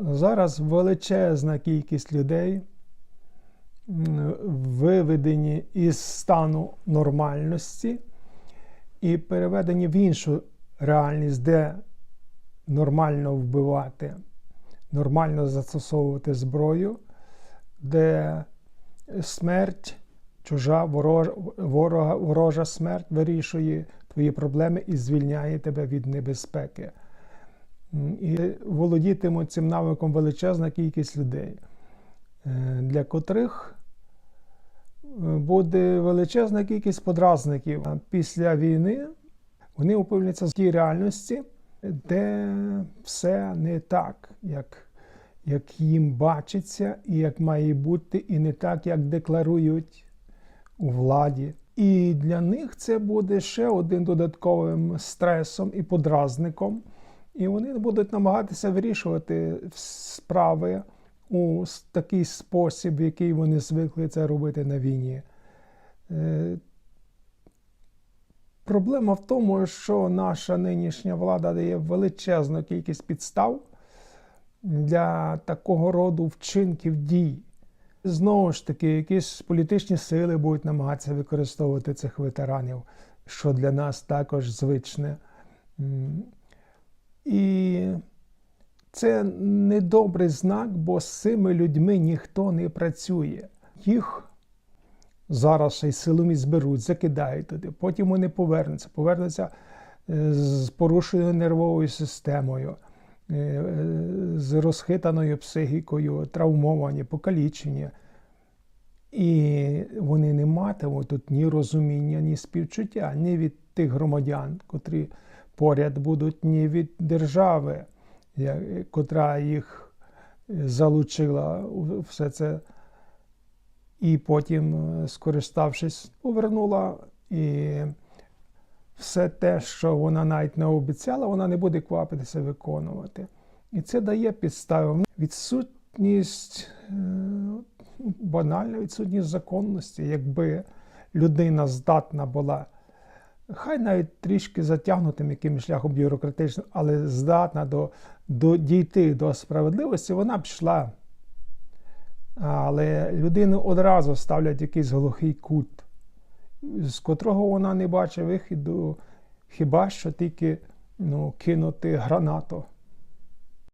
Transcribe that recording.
Зараз величезна кількість людей виведені із стану нормальності і переведені в іншу реальність, де нормально вбивати, нормально застосовувати зброю, де смерть, чужа ворожа, ворога, ворожа смерть вирішує твої проблеми і звільняє тебе від небезпеки. І володітимуть цим навиком величезна кількість людей, е, для котрих е, буде величезна кількість подразників. Після війни вони опиняться в тій реальності, де все не так, як, як їм бачиться, і як має бути, і не так, як декларують у владі. І для них це буде ще один додатковим стресом і подразником. І вони будуть намагатися вирішувати справи у такий спосіб, в який вони звикли це робити на війні. Е, Проблема в тому, що наша нинішня влада дає величезну кількість підстав для такого роду вчинків дій. Знову ж таки, якісь політичні сили будуть намагатися використовувати цих ветеранів, що для нас також звичне. І це недобрий знак, бо з цими людьми ніхто не працює. Їх зараз ще й силомі зберуть, закидають туди, потім вони повернуться, повернуться е, з порушеною нервовою системою, е, з розхитаною психікою, травмовані, покалічені. І вони не матимуть тут ні розуміння, ні співчуття, ні від тих громадян, котрі поряд будуть, ні від держави, котра їх залучила все це, і потім, е, скориставшись, повернула. І все те, що вона навіть не обіцяла, вона не буде квапитися виконувати. І це дає підстави. Відсутність, е, банальна відсутність законності, якби людина здатна була, хай навіть трішки затягнутим якимось шляхом бюрократичним, але здатна до, до, дійти до справедливості, вона б йшла. Але людину одразу ставлять якийсь глухий кут, з котрого вона не бачить виходу, хіба що тільки ну, кинути гранату.